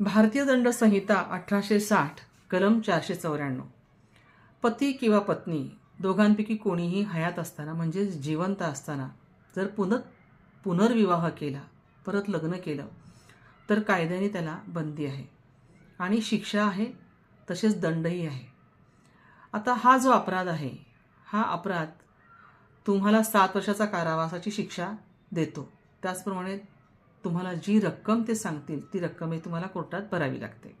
भारतीय दंड संहिता अठराशे साठ कलम चारशे चौऱ्याण्णव. पती किंवा पत्नी दोघांपैकी कोणीही हयात असताना म्हणजेच जिवंत असताना जर पुन पुनर्विवाह केला परत लग्न केलं तर कायद्याने त्याला बंदी आहे. आणि शिक्षा आहे तसेच दंडही आहे. आता हा जो अपराध आहे हा अपराध तुम्हाला सात वर्षाचा कारावासाची शिक्षा देतो. त्याचप्रमाणे तुम्हाला जी रक्कम ते सांगतील ती रक्कमही तुम्हाला कोर्टात भरावी लागते.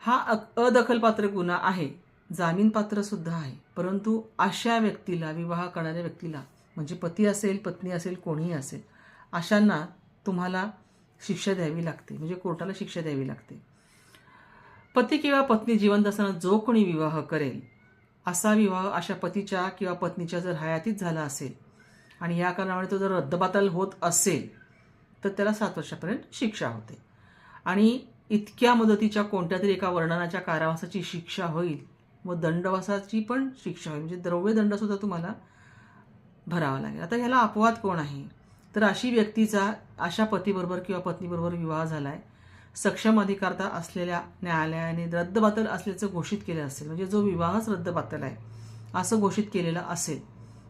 हा अ- अदखलपात्र गुन्हा आहे जामीनपात्रसुद्धा आहे परंतु अशा व्यक्तीला विवाह करणाऱ्या व्यक्तीला म्हणजे पती असेल पत्नी असेल कोणीही असेल अशांना तुम्हाला शिक्षा द्यावी लागते म्हणजे कोर्टाला शिक्षा द्यावी लागते. पती किंवा पत्नी जिवंत असताना जो कोणी विवाह करेल असा विवाह अशा पतीच्या किंवा पत्नीच्या जर हयातीत झाला असेल आणि या कारणामुळे तो जर रद्दबातल होत असेल तर त्याला सात वर्षापर्यंत शिक्षा होते. आणि इतक्या मुदतीच्या कोणत्या तरी एका वर्णनाच्या कारावासाची शिक्षा होईल व दंडवासाची पण शिक्षा होईल. म्हणजे द्रव्यदंडसुद्धा तुम्हाला भरावा लागेल. आता ह्याला अपवाद कोण आहे? तर अशी व्यक्तीचा अशा पतीबरोबर किंवा पत्नीबरोबर विवाह झाला आहे सक्षम अधिकारता असलेल्या न्यायालयाने रद्दबातल असल्याचं घोषित केलं असेल म्हणजे जो विवाहच रद्दबातल आहे असं घोषित केलेलं असेल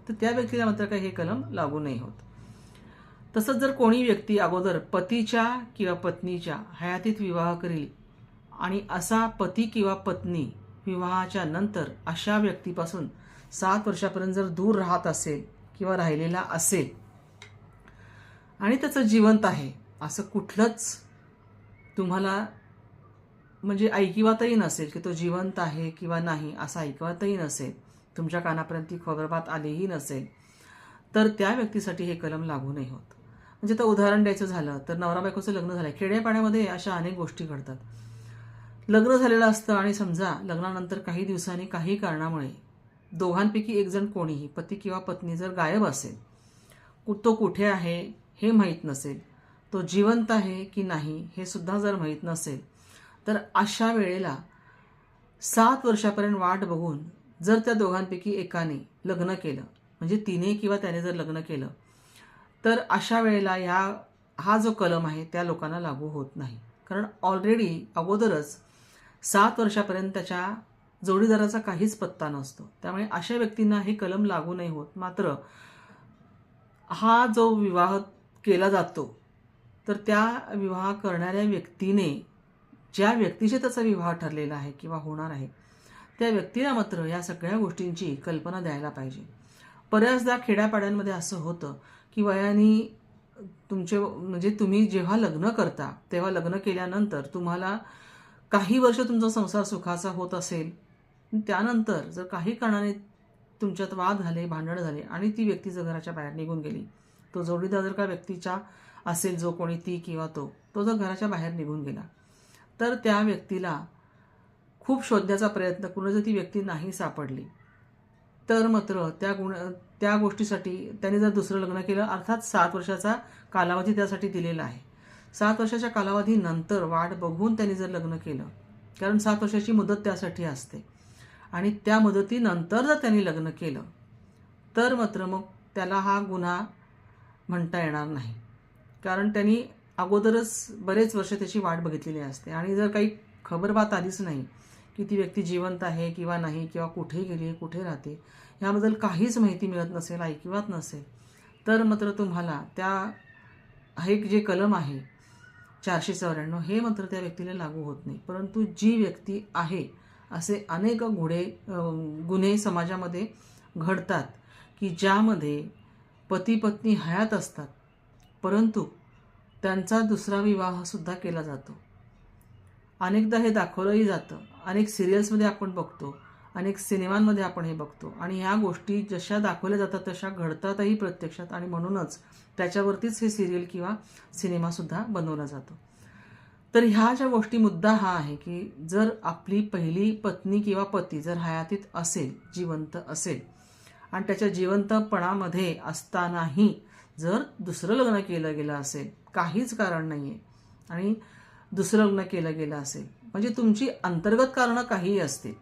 तर त्या व्यक्तीला मात्र काही हे कलम लागू नाही होत. तसंच जर कोणी व्यक्ती अगोदर पतीच्या किंवा पत्नीच्या हयातीत विवाह करील आणि असा पती किंवा पत्नी विवाहाच्या नंतर अशा व्यक्तीपासून सात वर्षापर्यंत जर दूर राहत असेल किंवा राहिलेला असेल आणि त्याचं जिवंत आहे असं कुठलंच तुम्हाला म्हणजे ऐकिवातही नसेल की तो जिवंत आहे किंवा नाही असं ऐकवातही नसेल. तुमच्या कानापर्यंत ती खबरबात आलीही नसेल. तर त्या व्यक्तीसाठी हे कलम लागू नाही होत. म्हणजे आता उदाहरण द्यायचं झालं तर नवरा बायकोचं लग्न झालं खेड्यापाड्यामध्ये अशा अनेक गोष्टी घडतात. लग्न झालेलं असतं आणि समजा लग्नानंतर काही दिवसांनी काही कारणामुळे दोघांपैकी एकजण कोणीही पती किंवा पत्नी जर गायब असेल कु- तो कुठे आहे हे माहीत नसेल तो जिवंत आहे की नाही हे सुद्धा जर माहीत नसेल तर अशा वेळेला सात वर्षापर्यंत वाट बघून जर त्या दोघांपैकी एकाने लग्न केलं म्हणजे तिने किंवा त्याने जर लग्न केलं तर अशा वेळेला ह्या हा जो कलम आहे त्या लोकांना लागू होत नाही. कारण ऑलरेडी अगोदरच सात वर्षापर्यंत त्याच्या जोडीदाराचा काहीच पत्ता नसतो. त्यामुळे अशा व्यक्तींना हे कलम लागू नाही होत. मात्र हा जो विवाह केला जातो तर त्या विवाह करणाऱ्या व्यक्तीने ज्या व्यक्तीशी त्याचा विवाह ठरलेला आहे किंवा होणार आहे त्या व्यक्तीला मात्र या सगळ्या गोष्टींची कल्पना द्यायला पाहिजे. बऱ्याचदा खेड्यापाड्यांमध्ये असं होतं की वयाने तुमचे म्हणजे तुम्ही जेव्हा लग्न करता तेव्हा लग्न केल्यानंतर तुम्हाला काही वर्ष तुमचा संसार सुखाचा होत असेल. त्यानंतर जर काही कारणाने तुमच्यात वाद झाले भांडण झाले आणि ती व्यक्ती जर घराच्या बाहेर निघून गेली तो जोडीदार जर का व्यक्तीच्या असेल जो कोणी ती किंवा तो तो जर घराच्या बाहेर निघून गेला तर त्या व्यक्तीला खूप शोधण्याचा प्रयत्न करून जर ती व्यक्ती नाही सापडली तर मात्र त्या गुण त्या गोष्टीसाठी त्याने जर दुसरं लग्न केलं अर्थात सात वर्षाचा कालावधी त्यासाठी दिलेला आहे. सात वर्षाच्या कालावधीनंतर वाट बघून त्यांनी जर लग्न केलं कारण सात वर्षाची मुदत त्यासाठी असते. आणि त्या मुदतीनंतर जर त्यांनी लग्न केलं तर मात्र मग त्याला हा गुन्हा म्हणता येणार नाही. कारण त्यांनी अगोदरच बरेच वर्ष त्याची वाट बघितलेली असते. आणि जर काही खबरबात आलीच नाही की ती व्यक्ती जिवंत आहे किंवा नाही किंवा कुठे गेली कुठे राहते ह्याबद्दल काहीच माहिती मिळत नसेल ऐकिवात नसेल तर मात्र तुम्हाला त्या हे जे कलम आहे चारशे चौऱ्याण्णव हे मात्र त्या व्यक्तीला लागू होत नाही. परंतु जी व्यक्ती आहे असे अनेक गुढे गुन्हे समाजामध्ये घडतात की ज्यामध्ये पती पत्नी हयात असतात परंतु त्यांचा दुसरा विवाहसुद्धा केला जातो. अनेकदा हे दाखवलंही जातं. अनेक सिरियल्समध्ये आपण बघतो अनेक सिनेमांमध्ये आपण हे बघतो. आणि ह्या गोष्टी जशा दाखवल्या जातात तशा घडतातही प्रत्यक्षात आणि म्हणूनच त्याच्यावरतीच हे सिरियल किंवा सिनेमासुद्धा बनवला जातो. तर ह्या ज्या गोष्टी मुद्दा हा आहे की जर आपली पहिली पत्नी किंवा पती जर हयातीत असेल जिवंत असेल आणि त्याच्या जिवंतपणामध्ये असतानाही जर दुसरं लग्न केलं गेलं असेल काहीच कारण नाही आहे आणि दुसरं लग्न केलं गेलं असेल म्हणजे तुमची अंतर्गत कारणं काहीही असतील.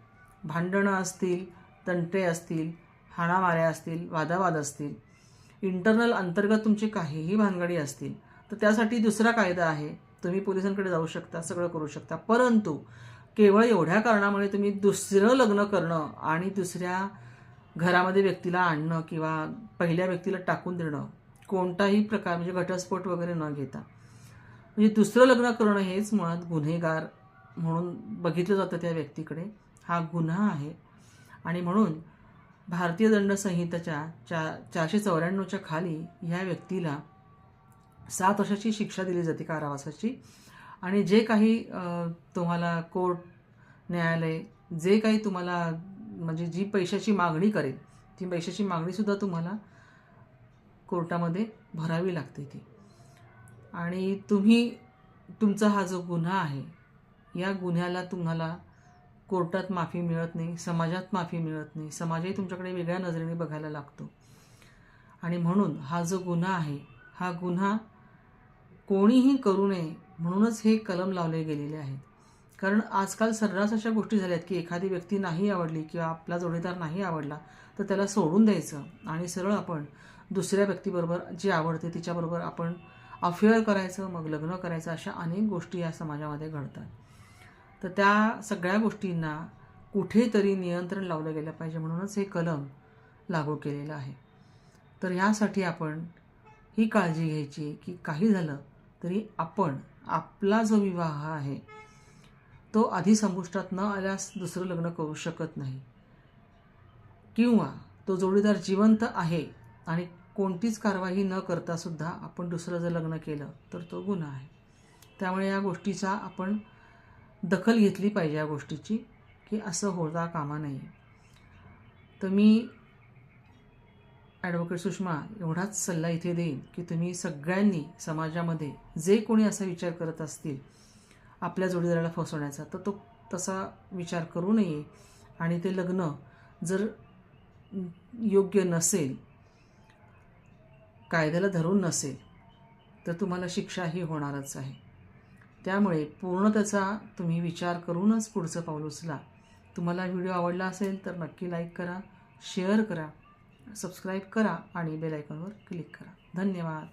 भांडणं असतील तंटे असतील हाणामाऱ्या असतील वादावाद असतील इंटरनल अंतर्गत तुमची काहीही भानगडी असतील तर त्यासाठी दुसरा कायदा आहे तुम्ही पोलिसांकडे जाऊ शकता सगळं करू शकता. परंतु केवळ एवढ्या कारणामुळे तुम्ही दुसरं लग्न करणं आणि दुसऱ्या घरामध्ये व्यक्तीला आणणं किंवा पहिल्या व्यक्तीला टाकून देणं कोणताही प्रकार म्हणजे घटस्फोट वगैरे न घेता. म्हणजे दुसरं लग्न करणं हेच मुळात गुन्हेगार म्हणून बघितलं जातं त्या व्यक्तीकडे. हा गुन्हा आहे. आणि म्हणून भारतीय दंड संहितेच्या चा चारशे चौऱ्याण्णवच्या खाली ह्या व्यक्तीला सात वर्षाची शिक्षा दिली जाते कारावासाची. आणि जे काही तुम्हाला कोर्ट न्यायालय जे काही तुम्हाला म्हणजे जी पैशाची मागणी करेल ती पैशाची मागणीसुद्धा तुम्हाला कोर्टामध्ये भरावी लागते ती. आणि तुम्ही तुमचा हा जो गुन्हा आहे या गुन्ह्याला तुम्हाला कोर्टात माफी मिळत नाही समाजात माफी मिळत नाही. समाजही तुमच्याकडे वेगळ्या नजरेने बघायला लागतो. आणि म्हणून हा जो गुन्हा आहे हा गुन्हा कोणीही करू नये म्हणूनच हे कलम लावले गेलेले आहेत. कारण आजकाल सर्रास अशा गोष्टी झाल्यात की एखादी व्यक्ती नाही आवडली किंवा आपला जोडीदार नाही आवडला तर त्याला सोडून द्यायचं आणि सरळ आपण दुसऱ्या व्यक्तीबरोबर जी आवडते तिच्याबरोबर आपण अफेअर करायचं मग लग्न करायचं अशा अनेक गोष्टी या समाजामध्ये घडतात. तर त्या सगळ्या गोष्टींना कुठेतरी नियंत्रण लावलं गेलं पाहिजे म्हणूनच हे कलम लागू केलेलं आहे. तर ह्यासाठी आपण ही काळजी घ्यायची की काही झालं तरी आपण आपला जो विवाह आहे तो आधी संपुष्टात न आल्यास दुसरं लग्न करू शकत नाही. किंवा तो जोडीदार जिवंत आहे आणि कोणतीच कारवाई न करता सुद्धा आपण दुसरं जर लग्न केलं तर तो गुन्हा आहे. त्यामुळे या गोष्टीचा आपण दखल घेतली पाहिजे या गोष्टीची की असं होता कामा नये. तर मी ॲडव्होकेट सुषमा एवढाच सल्ला इथे देईन की तुम्ही सगळ्यांनी समाजामध्ये जे कोणी असा विचार करत असतील आपल्या जोडीदाराला फसवण्याचा तर तो तसा विचार करू नये. आणि ते लग्न जर योग्य नसेल कायद्याला धरून नसेल तर तुम्हाला शिक्षाही होणारच आहे. त्यामुळे पूर्ण त्याचा तुम्ही विचार करूनच पुढचं पाऊल उचला. तुम्हाला व्हिडिओ आवडला असेल तर नक्की लाईक करा शेअर करा सबस्क्राईब करा आणि बेल आयकॉनवर क्लिक करा. धन्यवाद.